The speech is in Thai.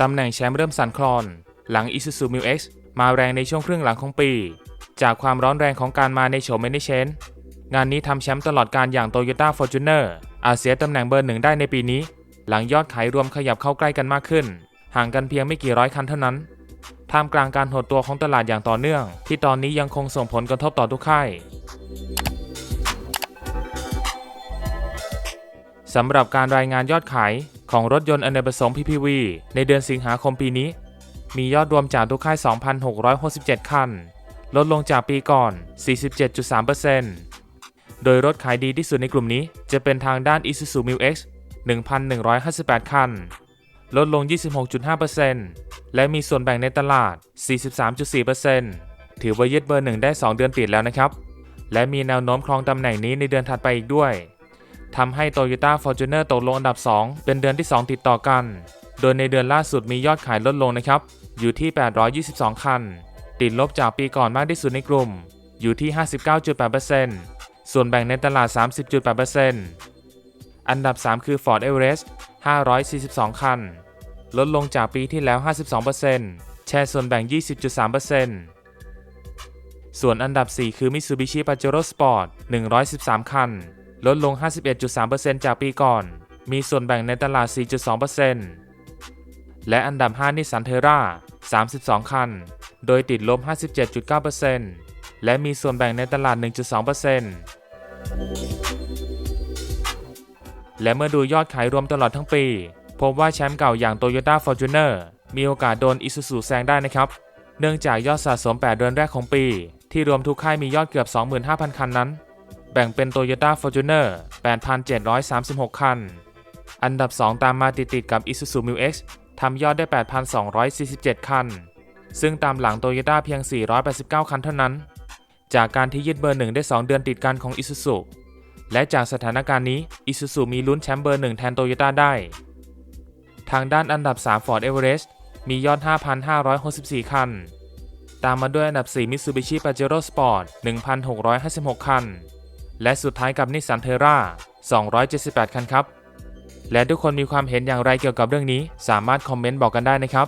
ตำแหน่งแชมป์เริ่มสั่นคลอน หลัง Isuzu m u X มาแรงในช่วงครึ่งหลังของปี จากความร้อนแรงของการมาในโฉมเมนเชนงานนี้ทำแชมป์ตลอดการอย่าง Toyota Fortuner อาจเสียตำแหน่งเบอร์หนึ่งได้ในปีนี้ หลังยอดขายรวมขยับเข้าใกล้กันมากขึ้น ห่างกันเพียงไม่กี่ร้อยคันเท่านั้นท่ามกลางการหดตัวของตลาดอย่างต่อเนื่อง ที่ตอนนี้ยังคงส่งผลกระทบต่อทุกค่ายสำหรับการรายงานยอดขาย ของรถยนต์อเนกประสงค์ PPV ในเดือนสิงหาคมปีนี้ มียอดรวมจากทุกค่าย 2,667 คัน ลดลงจากปีก่อน 47.3%โดยรถขายดีที่สุดในกลุ่มนี้จะเป็นทางด้าน Isuzu m u X 1,158 คัน ลดลง 26.5%และมีส่วนแบ่งในตลาด 43.4%ถือว่ายึดเบอร์หนึ่งได้ 2 เดือนติดแล้วนะครับ และมีแนวโน้มครองตำแหน่งนี้ในเดือนถัดไปอีกด้วย ทำให้ Toyota Fortuner ตกลงอันดับ 2 เป็นเดือนที่ 2 ติดต่อกัน โดยในเดือนล่าสุดมียอดขายลดลงนะครับ อยู่ที่ 822 คัน ติดลบจากปีก่อนมากที่สุดในกลุ่ม อยู่ที่ 59.8%ส่วนแบ่งในตลาด 30.8%อันดับ 3 คือ Ford Everest 542 คัน ลดลงจากปีที่แล้ว 52%แชร์ส่วนแบ่ง 20.3%ส่วนอันดับ 4 คือ Mitsubishi Pajero Sport 113 คัน ลดลง 51.3%จากปีก่อน มีส่วนแบ่งในตลาด 4.2%และอันดับ 5 นิสสันเทรา32 คัน โดยติดลบ 57.9%และมีส่วนแบ่งในตลาด 1.2%และเมื่อดูยอดขายรวมตลอดทั้งปี พบว่าแชมป์เก่าอย่าง Toyota Fortuner มีโอกาสโดน Isuzu แซงได้นะครับ เนื่องจากยอดสะสม 8 เดือนแรกของปี ที่รวมทุกค่ายมียอดเกือบ 25,000 คันนั้น แบ่งเป็น Toyota Fortuner 8,736 คัน อันดับ 2 ตามมาติดๆกับ Isuzu m u X ทำยอดได้ 8,247 คัน ซึ่งตามหลัง Toyota เพียง 489 คันเท่านั้น จากการที่ยึดเบอร์หนึ่งได้ 2 เดือนติดกันของ Isuzu และจากสถานการณ์นี้ Isuzu มีลุ้นแชมป์เบอร์หนึ่งแทน Toyota ได้ ทางด้านอันดับ 3 Ford Everest มียอด 5,564 คัน ตามมาด้วยอันดับ 4 Mitsubishi Pajero Sport 1,656 คัน และสุดท้ายกับ Nissan Terra 278 คันครับ และทุกคนมีความเห็นอย่างไรเกี่ยวกับเรื่องนี้ สามารถคอมเมนต์บอกกันได้นะครับ